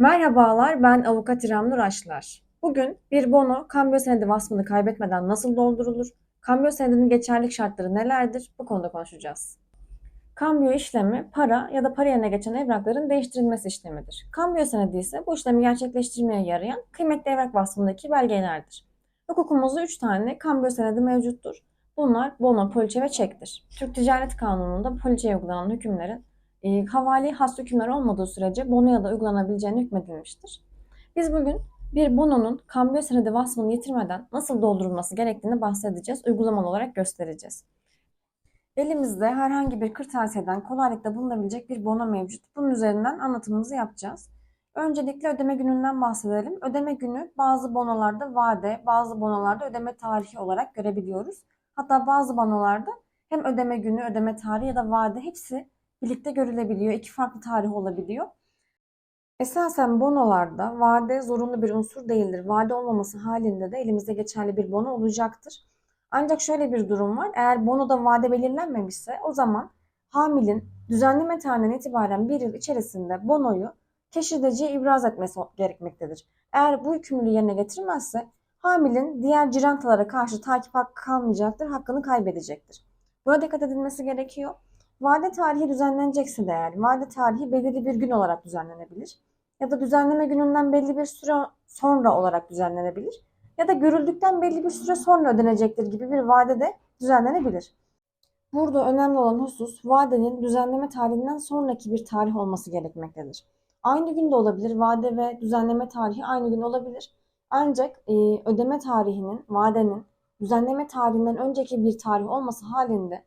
Merhabalar, ben avukat İrem Nur Aşlar. Bugün bir bono kambiyo senedi vasfını kaybetmeden nasıl doldurulur? Kambiyo senedinin geçerlilik şartları nelerdir? Bu konuda konuşacağız. Kambiyo işlemi para ya da para yerine geçen evrakların değiştirilmesi işlemidir. Kambiyo senedi ise bu işlemi gerçekleştirmeye yarayan kıymetli evrak vasfındaki belgelerdir. Hukukumuzda 3 tane kambiyo senedi mevcuttur. Bunlar bono, poliçe ve çektir. Türk Ticaret Kanunu'nda poliçeye uygulanan hükümlerin e, havali has hükümler olmadığı sürece bonoya da uygulanabileceğine hükmedilmiştir. Biz bugün bir bononun kambiyo senedi vasfını yitirmeden nasıl doldurulması gerektiğini bahsedeceğiz, uygulamalı olarak göstereceğiz. Elimizde herhangi bir kırtasiyeden kolaylıkla bulunabilecek bir bono mevcut. Bunun üzerinden anlatımımızı yapacağız. Öncelikle ödeme gününden bahsedelim. Ödeme günü bazı bonolarda vade, bazı bonolarda ödeme tarihi olarak görebiliyoruz. Hatta bazı bonolarda hem ödeme günü, ödeme tarihi ya da vade hepsi birlikte görülebiliyor. İki farklı tarih olabiliyor. Esasen bonolarda vade zorunlu bir unsur değildir. Vade olmaması halinde de elimizde geçerli bir bono olacaktır. Ancak şöyle bir durum var. Eğer bonoda vade belirlenmemişse o zaman hamilin düzenleme tarihinden itibaren bir yıl içerisinde bonoyu keşideciye ibraz etmesi gerekmektedir. Eğer bu yükümlülüğü yerine getirmezse hamilin diğer cirantalara karşı takip hakkı kalmayacaktır, hakkını kaybedecektir. Buna dikkat edilmesi gerekiyor. Vade tarihi düzenlenecekse de eğer, vade tarihi belirli bir gün olarak düzenlenebilir. Ya da düzenleme gününden belli bir süre sonra olarak düzenlenebilir. Ya da görüldükten belli bir süre sonra ödenecektir gibi bir vade de düzenlenebilir. Burada önemli olan husus vadenin düzenleme tarihinden sonraki bir tarih olması gerekmektedir. Aynı günde olabilir, vade ve düzenleme tarihi aynı gün olabilir. Ancak e, ödeme tarihinin, vadenin düzenleme tarihinden önceki bir tarih olması halinde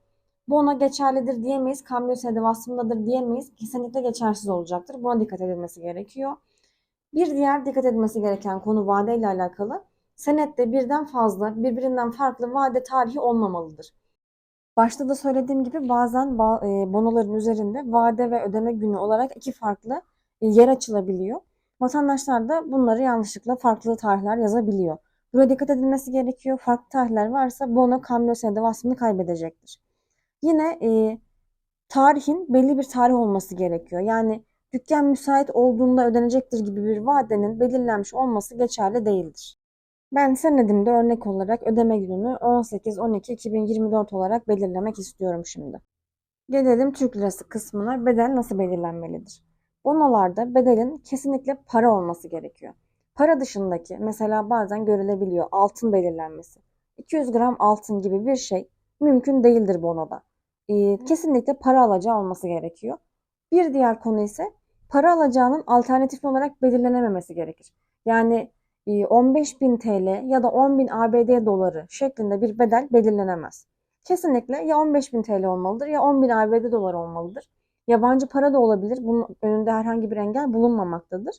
bu ona geçerlidir diyemeyiz. Kambiyo senedi vasfındadır diyemeyiz. Kesinlikle geçersiz olacaktır. Buna dikkat edilmesi gerekiyor. Bir diğer dikkat edilmesi gereken konu vade ile alakalı. Senette birden fazla, birbirinden farklı vade tarihi olmamalıdır. Başta da söylediğim gibi bazen e, bonoların üzerinde vade ve ödeme günü olarak iki farklı e, yer açılabiliyor. Vatandaşlar da bunları yanlışlıkla farklı tarihler yazabiliyor. Buraya dikkat edilmesi gerekiyor. Farklı tarihler varsa bono kambiyo senedi vasfını kaybedecektir. Yine e, tarihin belli bir tarih olması gerekiyor. Yani dükkan müsait olduğunda ödenecektir gibi bir vadenin belirlenmiş olması geçerli değildir. Ben senedimde örnek olarak ödeme gününü 18-12-2024 olarak belirlemek istiyorum şimdi. Gelelim Türk lirası kısmına bedel nasıl belirlenmelidir? Bonolarda bedelin kesinlikle para olması gerekiyor. Para dışındaki mesela bazen görülebiliyor altın belirlenmesi. 200 gram altın gibi bir şey mümkün değildir bonoda e, kesinlikle para alacağı olması gerekiyor. Bir diğer konu ise para alacağının alternatif olarak belirlenememesi gerekir. Yani e, 15.000 TL ya da 10.000 ABD doları şeklinde bir bedel belirlenemez. Kesinlikle ya 15.000 TL olmalıdır ya 10.000 ABD doları olmalıdır. Yabancı para da olabilir. Bunun önünde herhangi bir engel bulunmamaktadır.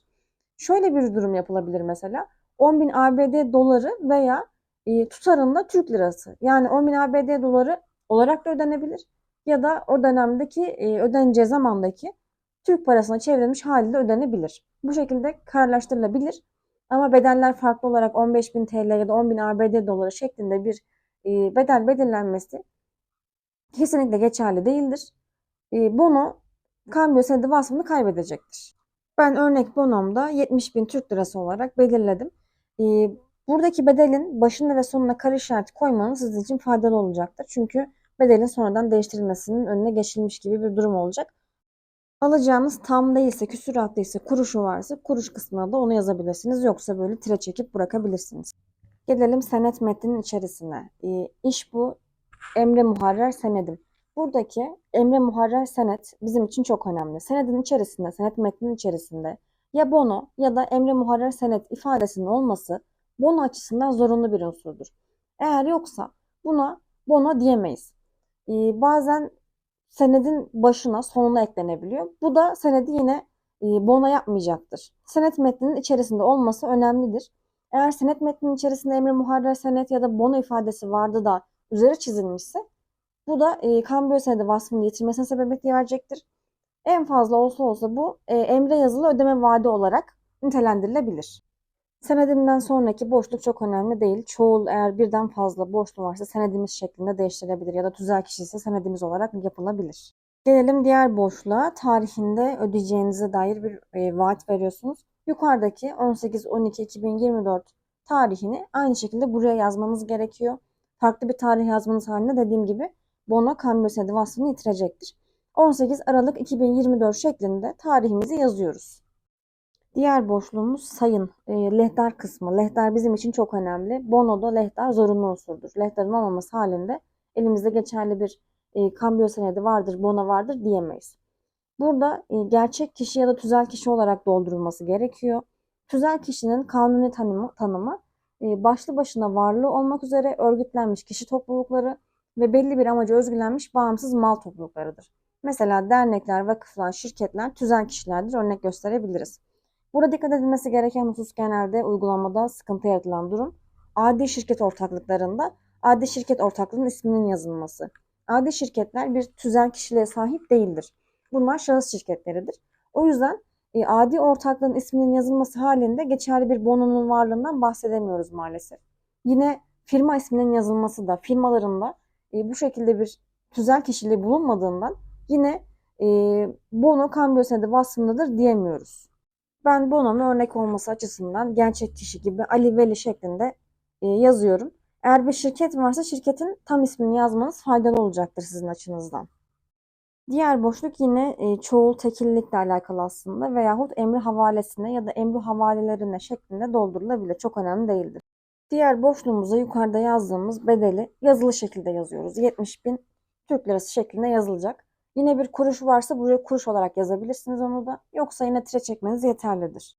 Şöyle bir durum yapılabilir mesela. 10.000 ABD doları veya e, tutarında Türk lirası. Yani 10.000 ABD doları olarak da ödenebilir ya da o dönemdeki e, ödeneceği zamandaki Türk parasına çevrilmiş haliyle ödenebilir. Bu şekilde kararlaştırılabilir. Ama bedeller farklı olarak 15.000 TL ya da 10.000 ABD doları şeklinde bir e, bedel belirlenmesi kesinlikle geçerli değildir. E, bono kambiyo senedi vasfını kaybedecektir. Ben örnek bonomda 70.000 Türk lirası olarak belirledim. E, buradaki bedelin başına ve sonuna kare işareti koymanız sizin için faydalı olacaktır. Çünkü bedelin sonradan değiştirilmesinin önüne geçilmiş gibi bir durum olacak. Alacağınız tam değilse, küsüratlı ise, kuruşu varsa kuruş kısmına da onu yazabilirsiniz. Yoksa böyle tire çekip bırakabilirsiniz. Gelelim senet metninin içerisine. E, iş bu emre muharrer senedim. Buradaki emre muharrer senet bizim için çok önemli. Senedin içerisinde, senet metninin içerisinde ya bono ya da emre muharrer senet ifadesinin olması bono açısından zorunlu bir unsurdur. Eğer yoksa buna bono diyemeyiz e, bazen senedin başına sonuna eklenebiliyor. Bu da senedi yine e, bona yapmayacaktır. Senet metninin içerisinde olması önemlidir. Eğer senet metninin içerisinde emri muharrer senet ya da bono ifadesi vardı da üzeri çizilmişse bu da e, kambiyo senedi vasfını yitirmesine sebebiyet verecektir. En fazla olsa olsa bu e, emre yazılı ödeme vaadi olarak nitelendirilebilir. Senedimden sonraki boşluk çok önemli değil. Çoğul eğer birden fazla boşluğu varsa senedimiz şeklinde değiştirebilir ya da tüzel kişi ise senedimiz olarak yapılabilir. Gelelim diğer boşluğa. Tarihinde ödeyeceğinize dair bir e, vaat veriyorsunuz. Yukarıdaki 18-12-2024 tarihini aynı şekilde buraya yazmanız gerekiyor. Farklı bir tarih yazmanız halinde dediğim gibi bono kambiyo senedi vasfını yitirecektir. 18 Aralık 2024 şeklinde tarihimizi yazıyoruz. Diğer boşluğumuz sayın, e, lehtar kısmı. Lehtar bizim için çok önemli. Bono'da lehtar zorunlu unsurdur. Lehtarın olmaması halinde elimizde geçerli bir e, kambiyo senedi vardır, bono vardır diyemeyiz. Burada e, gerçek kişi ya da tüzel kişi olarak doldurulması gerekiyor. Tüzel kişinin kanuni tanımı, tanımı e, başlı başına varlığı olmak üzere örgütlenmiş kişi toplulukları ve belli bir amaca özgülenmiş bağımsız mal topluluklarıdır. Mesela dernekler, vakıflar, şirketler tüzel kişilerdir. Örnek gösterebiliriz. Burada dikkat edilmesi gereken husus genelde uygulamada sıkıntı yaratılan durum. Adi şirket ortaklıklarında adi şirket ortaklığının isminin yazılması. Adi şirketler bir tüzel kişiliğe sahip değildir. Bunlar şahıs şirketleridir. O yüzden e, adi ortaklığın isminin yazılması halinde geçerli bir bononun varlığından bahsedemiyoruz maalesef. Yine firma isminin yazılması da firmalarında e, bu şekilde bir tüzel kişiliği bulunmadığından yine e, bono kambiyo senedi vasfındadır diyemiyoruz. Ben Bono'nun örnek olması açısından gerçek kişi gibi Ali Veli şeklinde e, yazıyorum. Eğer bir şirket varsa şirketin tam ismini yazmanız faydalı olacaktır sizin açınızdan. Diğer boşluk yine e, çoğul tekillikle alakalı aslında veyahut emri havalesine ya da emri havalelerine şeklinde doldurulabilir. Çok önemli değildir. Diğer boşluğumuza yukarıda yazdığımız bedeli yazılı şekilde yazıyoruz. 70 bin Türk lirası şeklinde yazılacak. Yine bir kuruş varsa buraya kuruş olarak yazabilirsiniz onu da. Yoksa yine tire çekmeniz yeterlidir.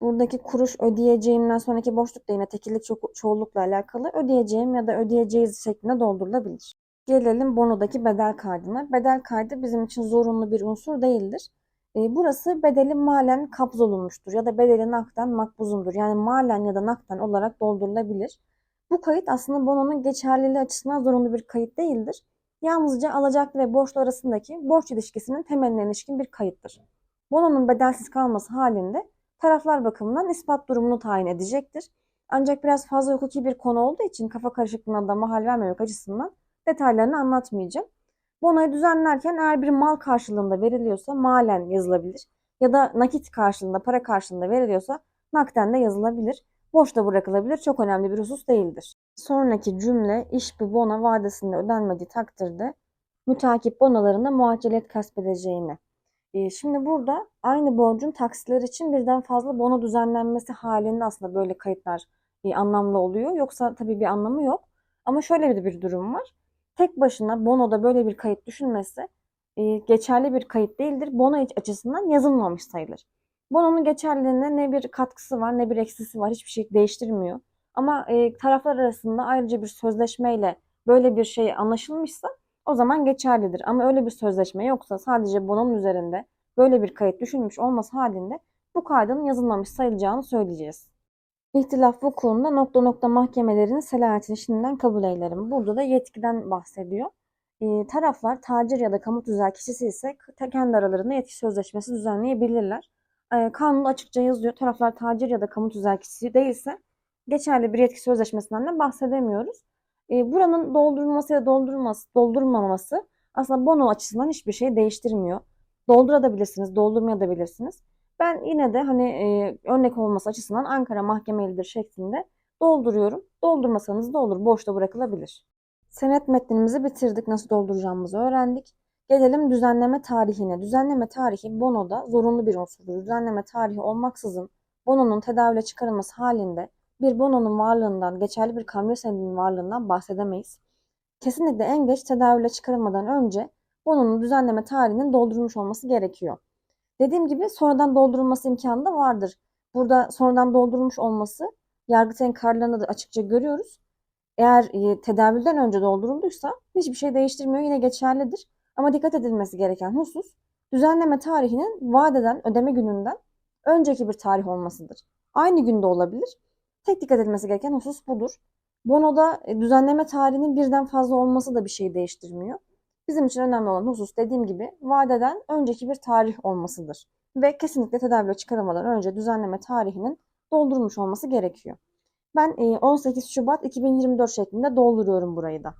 Buradaki kuruş ödeyeceğimden sonraki boşluk da yine tekillik ço- çoğullukla alakalı ödeyeceğim ya da ödeyeceğiz şeklinde doldurulabilir. Gelelim bonodaki bedel kaydına. Bedel kaydı bizim için zorunlu bir unsur değildir. E, burası bedeli malen kabzolunmuştur ya da bedeli nakden makbuzundur. Yani malen ya da nakden olarak doldurulabilir. Bu kayıt aslında bononun geçerliliği açısından zorunlu bir kayıt değildir. Yalnızca alacaklı ve borçlu arasındaki borç ilişkisinin temeline ilişkin bir kayıttır. Bononun bedelsiz kalması halinde taraflar bakımından ispat durumunu tayin edecektir. Ancak biraz fazla hukuki bir konu olduğu için kafa karışıklığına da mahal vermemek açısından detaylarını anlatmayacağım. Bonoyu düzenlerken eğer bir mal karşılığında veriliyorsa malen yazılabilir ya da nakit karşılığında, para karşılığında veriliyorsa nakden de yazılabilir. Boş da bırakılabilir. Çok önemli bir husus değildir. Sonraki cümle iş bu bona vadesinde ödenmediği takdirde mütakip bonolarında muaceliyet kasbedeceğini. Ee, şimdi burada aynı borcun taksitler için birden fazla bono düzenlenmesi halinde aslında böyle kayıtlar anlamlı oluyor. Yoksa tabii bir anlamı yok. Ama şöyle bir, bir durum var. Tek başına bonoda böyle bir kayıt düşünmesi e, geçerli bir kayıt değildir. Bono açısından yazılmamış sayılır. Bononun geçerliliğine ne bir katkısı var ne bir eksisi var. Hiçbir şey değiştirmiyor. Ama e, taraflar arasında ayrıca bir sözleşmeyle böyle bir şey anlaşılmışsa o zaman geçerlidir. Ama öyle bir sözleşme yoksa sadece bononun üzerinde böyle bir kayıt düşünmüş olması halinde bu kaydın yazılmamış sayılacağını söyleyeceğiz. İhtilaf vukuunda nokta nokta mahkemelerin selahiyetini şimdiden kabul eylerim. Burada da yetkiden bahsediyor. E, taraflar tacir ya da kamu tüzel kişisi ise kendi aralarında yetki sözleşmesi düzenleyebilirler. E, kanunda açıkça yazıyor. Taraflar tacir ya da kamu tüzel kişisi değilse geçerli bir yetki sözleşmesinden de bahsedemiyoruz. E, buranın doldurulması ya doldurulması, doldurulmaması aslında bono açısından hiçbir şey değiştirmiyor. Doldurabilirsiniz, doldurmayabilirsiniz. Ben yine de hani e, örnek olması açısından Ankara mahkemelidir şeklinde dolduruyorum. Doldurmasanız da olur, boşta bırakılabilir. Senet metnimizi bitirdik, nasıl dolduracağımızı öğrendik. Gelelim düzenleme tarihine. Düzenleme tarihi bonoda zorunlu bir unsurdur. Düzenleme tarihi olmaksızın bononun tedavüle çıkarılması halinde bir bononun varlığından, geçerli bir kamyo senedinin varlığından bahsedemeyiz. Kesinlikle en geç tedavüle çıkarılmadan önce bononun düzenleme tarihinin doldurulmuş olması gerekiyor. Dediğim gibi sonradan doldurulması imkanı da vardır. Burada sonradan doldurulmuş olması Yargıtay'ın kararlarında da açıkça görüyoruz. Eğer e, tedavülden önce doldurulduysa hiçbir şey değiştirmiyor yine geçerlidir. Ama dikkat edilmesi gereken husus düzenleme tarihinin vadeden ödeme gününden önceki bir tarih olmasıdır. Aynı günde olabilir. Tek dikkat edilmesi gereken husus budur. Bono'da e, düzenleme tarihinin birden fazla olması da bir şey değiştirmiyor. Bizim için önemli olan husus dediğim gibi vadeden önceki bir tarih olmasıdır. Ve kesinlikle tedavüle çıkarılmadan önce düzenleme tarihinin doldurulmuş olması gerekiyor. Ben 18 e, Şubat 2024 şeklinde dolduruyorum burayı da.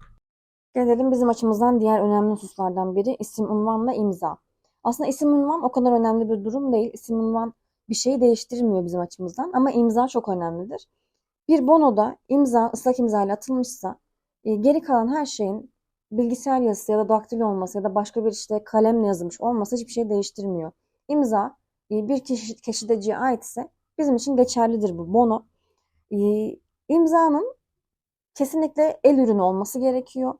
Gelelim bizim açımızdan diğer önemli hususlardan biri isim, unvan ve imza. Aslında isim, unvan o kadar önemli bir durum değil. İsim, unvan bir şeyi değiştirmiyor bizim açımızdan ama imza çok önemlidir. Bir bonoda imza ıslak imza ile atılmışsa e, geri kalan her şeyin bilgisayar yazısı ya da daktilo olması ya da başka bir işte kalemle yazılmış olması hiçbir şey değiştirmiyor. İmza e, bir kişi keşideciye aitse bizim için geçerlidir bu bono. E, imzanın kesinlikle el ürünü olması gerekiyor.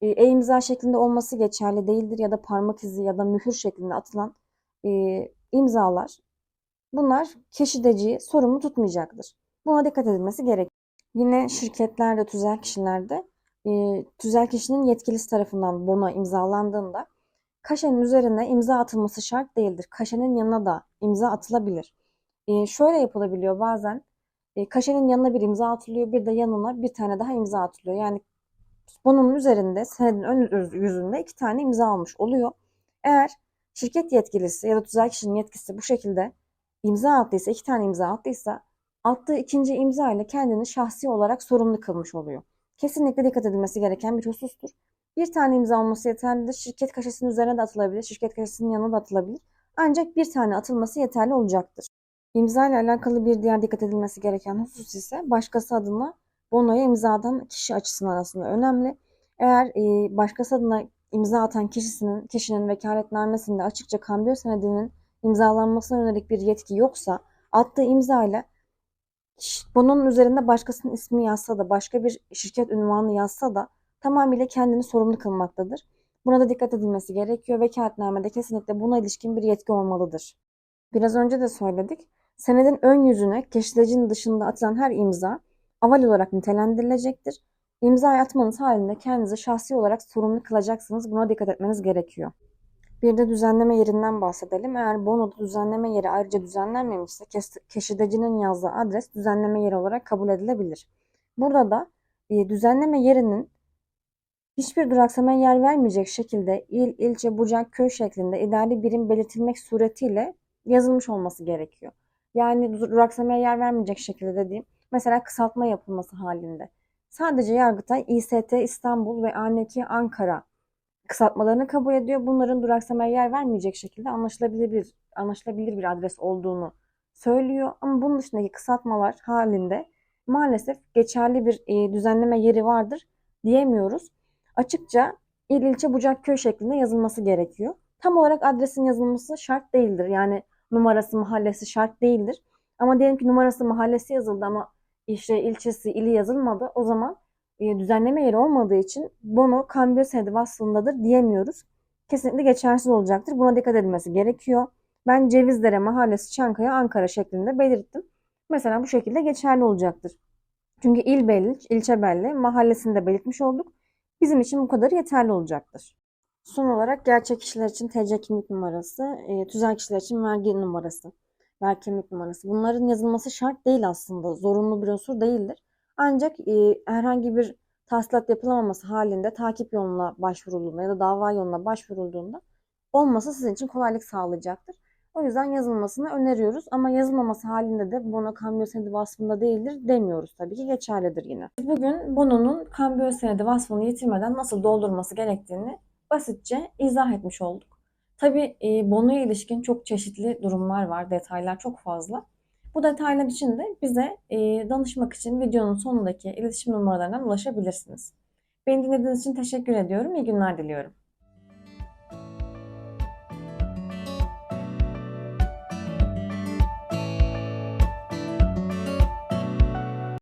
E, e-imza şeklinde olması geçerli değildir ya da parmak izi ya da mühür şeklinde atılan e, imzalar bunlar keşideciyi sorumlu tutmayacaktır. Buna dikkat edilmesi gerek. Yine şirketlerde, tüzel kişilerde e, tüzel kişinin yetkilisi tarafından bono imzalandığında kaşenin üzerine imza atılması şart değildir. Kaşenin yanına da imza atılabilir. E, şöyle yapılabiliyor bazen. E, kaşenin yanına bir imza atılıyor, bir de yanına bir tane daha imza atılıyor. Yani bunun üzerinde senedin ön yüzünde iki tane imza almış oluyor. Eğer şirket yetkilisi ya da tüzel kişinin yetkisi bu şekilde imza attıysa, iki tane imza attıysa attığı ikinci imza ile kendini şahsi olarak sorumlu kılmış oluyor. Kesinlikle dikkat edilmesi gereken bir husustur. Bir tane imza olması yeterlidir. Şirket kaşesinin üzerine de atılabilir, şirket kaşesinin yanına da atılabilir. Ancak bir tane atılması yeterli olacaktır. İmza ile alakalı bir diğer dikkat edilmesi gereken husus ise başkası adına bonoya imzadan kişi açısından aslında önemli. Eğer e, başkası adına imza atan kişisinin kişinin vekaletnamesinde açıkça kambiyo senedinin imzalanmasına yönelik bir yetki yoksa attığı imza ile bunun üzerinde başkasının ismi yazsa da başka bir şirket ünvanı yazsa da tamamıyla kendini sorumlu kılmaktadır. Buna da dikkat edilmesi gerekiyor. Vekaletnamede kesinlikle buna ilişkin bir yetki olmalıdır. Biraz önce de söyledik. Senedin ön yüzüne keşidecinin dışında atılan her imza aval olarak nitelendirilecektir. İmza atmanız halinde kendinizi şahsi olarak sorumlu kılacaksınız. Buna dikkat etmeniz gerekiyor. Bir de düzenleme yerinden bahsedelim. Eğer bonoda düzenleme yeri ayrıca düzenlenmemişse keşidecinin yazdığı adres düzenleme yeri olarak kabul edilebilir. Burada da e, düzenleme yerinin hiçbir duraksamaya yer vermeyecek şekilde il, ilçe, bucak, köy şeklinde idari birim belirtilmek suretiyle yazılmış olması gerekiyor. Yani duraksamaya yer vermeyecek şekilde dediğim mesela kısaltma yapılması halinde. Sadece Yargıtay, İST İstanbul ve ANK Ankara kısaltmalarını kabul ediyor. Bunların duraksamaya yer vermeyecek şekilde anlaşılabilir bir anlaşılabilir bir adres olduğunu söylüyor. Ama bunun dışındaki kısaltmalar halinde maalesef geçerli bir e, düzenleme yeri vardır diyemiyoruz. Açıkça il ilçe bucak köy şeklinde yazılması gerekiyor. Tam olarak adresin yazılması şart değildir. Yani numarası mahallesi şart değildir. Ama diyelim ki numarası mahallesi yazıldı ama işte ilçesi ili yazılmadı. O zaman düzenleme yeri olmadığı için bono kambiyo senedi vasfındadır diyemiyoruz. Kesinlikle geçersiz olacaktır. Buna dikkat edilmesi gerekiyor. Ben Cevizlere Mahallesi Çankaya Ankara şeklinde belirttim. Mesela bu şekilde geçerli olacaktır. Çünkü il belli, ilçe belli, mahallesini de belirtmiş olduk. Bizim için bu kadar yeterli olacaktır. Son olarak gerçek kişiler için TC kimlik numarası, e, tüzel kişiler için vergi numarası, vergi kimlik numarası. Bunların yazılması şart değil aslında. Zorunlu bir unsur değildir. Ancak e, herhangi bir tahsilat yapılamaması halinde takip yoluna başvurulduğunda ya da dava yoluna başvurulduğunda olması sizin için kolaylık sağlayacaktır. O yüzden yazılmasını öneriyoruz ama yazılmaması halinde de bono kambiyo senedi vasfında değildir demiyoruz tabii ki geçerlidir yine. Bugün bononun kambiyo senedi vasfını yitirmeden nasıl doldurması gerektiğini basitçe izah etmiş olduk. Tabii e, bonoya ilişkin çok çeşitli durumlar var, detaylar çok fazla. Bu detaylar için de bize e, danışmak için videonun sonundaki iletişim numaralarından ulaşabilirsiniz. Beni dinlediğiniz için teşekkür ediyorum. İyi günler diliyorum.